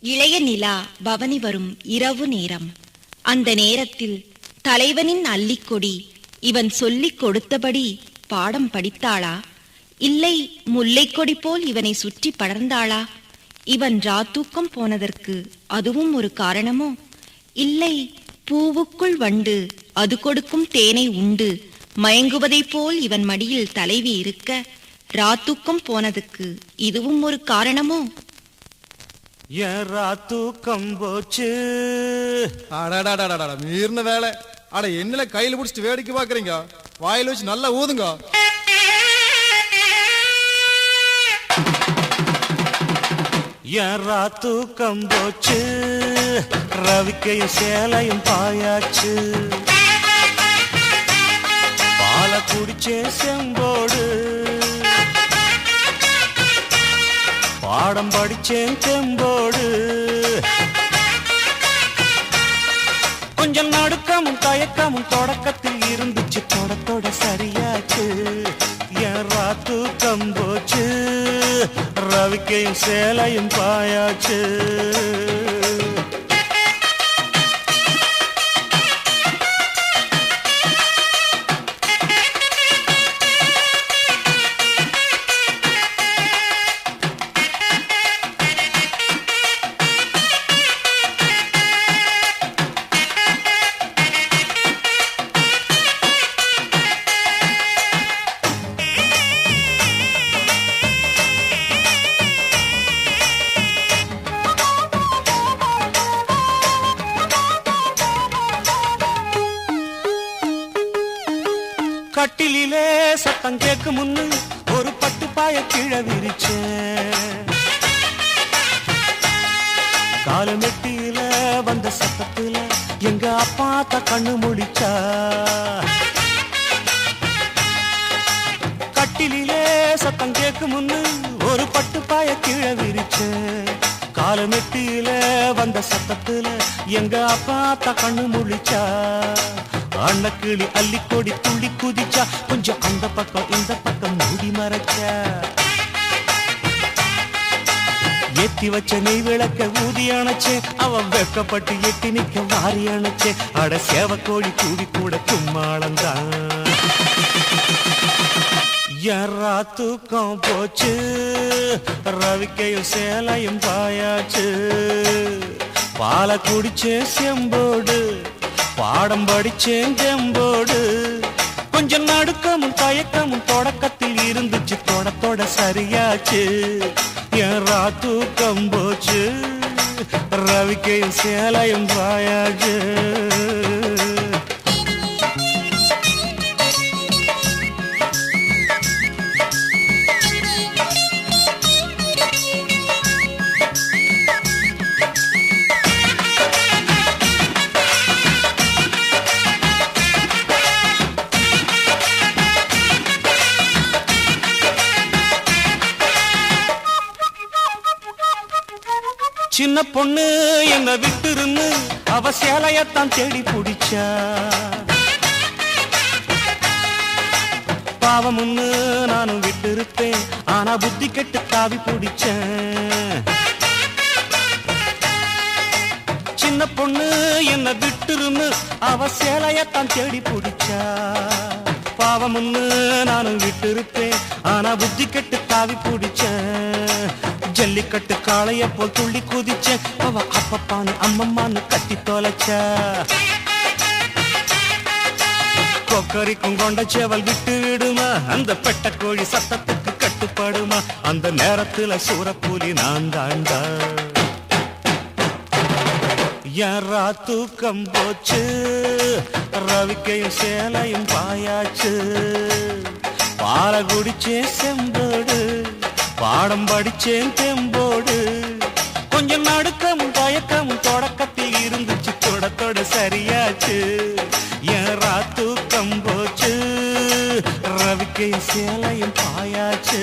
இளைய நிலா பவனி வரும் இரவு நேரம். அந்த நேரத்தில் தலைவனின் அல்லிக்கொடி இவன் சொல்லிக் கொடுத்தபடி பாடம் படித்தாளா? இல்லை முல்லைக்கொடி போல் இவனை சுற்றி படர்ந்தாளா? இவன் ராத்தூக்கம் போனதற்கு அதுவும் ஒரு காரணமோ? இல்லை பூவுக்குள் வண்டு அது கொடுக்கும் தேனை உண்டு. மயங்குவதைப் போல் இவன் மடியில் தலைவி இருக்க ராத்தூக்கம் போனதுக்கு இதுவும் ஒரு காரணமோ? ஏறா தூக்கம் போச்சு மீறின வேலை. அட என்னல கையில பிடிச்சிட்டு வேடிக்கை பாக்குறீங்க வாயில வச்சு நல்லா ஊதுங்க. ஏறா தூக்கம் போச்சு ரவிக்கையும் சேலையும் பாயாச்சு. பால குடிச்சே செம்போடு பாடம் படிச்சேன் தெம்போடு. கொஞ்சம் நடுக்கமும் தயக்கமும் தொடக்கத்தில் இருந்துச்சு. தொடத்தோட சரியாச்சு. ஏறா தூக்கம் போச்சு ரவிக்கையும் சேலையும் பாயாச்சு. கட்டிலே சத்தம் கேட்கும் முன்னு ஒரு பட்டு பாய கீழே விரிச்சேன். கால மெட்டியில வந்த சத்தத்துல எங்க அப்பா த கண்ணு முடிச்சா. கட்டிலே சத்தம் கேட்கும் முன்னு ஒரு பட்டு பாய கீழே விரிச்சேன். கால மெட்டியில வந்த சத்தத்துல எங்க அப்பா த கண்ணு முடிச்சா. அண்ணக்கிளி அள்ளி கொடி துள்ளி குதிச்சா கொஞ்சம் அந்த பக்கம் இந்த பக்கம் மூடி மறைச்சா. ஏத்தி வச்ச நெய் விளக்க ஊதி அணைச்சே அவன் வெக்கப்பட்டு எட்டி நிக்க வாரி அணைச்சே. அட சேவக்கோழி கூடி கூட கும்மாளந்தான் யாரா தூக்கம் போச்சு ரவிக்கையும் சேலையும் பாயாச்சு. பால குடிச்சே செம்போடு பாடம் படிச்சேன் கொஞ்சம் நடுக்கமும் தயக்கமும் தொடக்கத்தில் இருந்துச்சு. தொட தொட சரியாச்சு. யாரா தூக்கம் போச்சு ரவிக்கையும் சேலையும் பாயாச்சு சின்ன பொண்ணு என்ன விட்டுருந்து அவ சேலையத்தான் தேடி பிடிச்சா. பாவமுன்னு நானும் விட்டு இருப்பேன் ஆனா புத்தி கெட்டு தாவி பிடிச்சேன். சின்ன பொண்ணு என்ன விட்டுருந்து அவ சேலையத்தான் தேடி பிடிச்சா. பாவமுன்னு நானும் விட்டு இருப்பேன் ஆனா புத்தி கெட்டு தாவி பிடிச்சேன். ஜல்லிக்கட்டு காளைய போல் துள்ளி குதிச்ச அவ அப்பப்பான்னு அம்மம்மான்னு கட்டி தொலைச்ச. கொக்கரிக்கும் கொண்ட சேவல் விட்டு விடுமா? அந்த பெட்ட கோழி சத்தத்துக்கு கட்டுப்படுமா? அந்த நேரத்துல சூரப்புலி நான் தாண்டா யாரா தூக்கம் போச்சு? ரவிக்கையும் சேலையும் பாயாச்சு. பால குடிச்சேன் செம்போடு. பாடம் படிச்சேன் வாழ்க்கை சேலையில் பாயாச்சு.